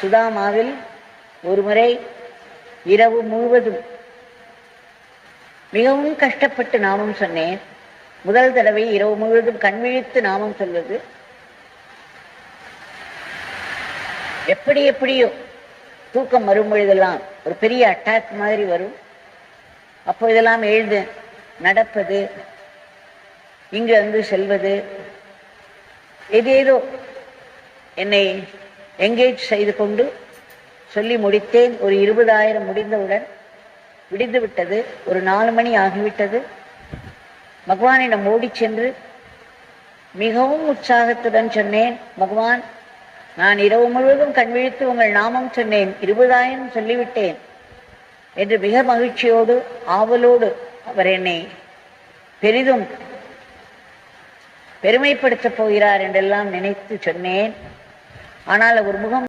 சுதாமாவில் ஒருமுறை இரவு முழுவதும் மிகவும் கஷ்டப்பட்டு நாமம் சொன்னேன். முதல் தடவை இரவு முழுவதும் கண்விழித்து நாமம் சொல்வது. எப்படி எப்படியோ தூக்கம் வரும் பொழுதெல்லாம் ஒரு பெரிய அட்டாக் மாதிரி வரும். அப்போ இதெல்லாம் எழுது நடப்பது இங்கு வந்து செல்வது ஏதேதோ என்னை எங்கேஜ் செய்து கொண்டு சொல்லி முடித்தேன். ஒரு இருபதாயிரம் முடிந்தவுடன் விடிந்து விட்டது. ஒரு நாலு மணி ஆகிவிட்டது. பகவானிடம் ஓடிச் சென்று மிகவும் உற்சாகத்துடன் சொன்னேன் பகவான் நான் இரவு முழுவதும் கண் விழித்து உங்கள் நாமம் சொன்னேன். இருபதாயிரம் சொல்லிவிட்டேன் என்று மிக மகிழ்ச்சியோடு ஆவலோடு அவர் என்னை பெரிதும் பெருமைப்படுத்தப் போகிறார் என்றெல்லாம் நினைத்து சொன்னேன். ஆனால் அவர் முகம்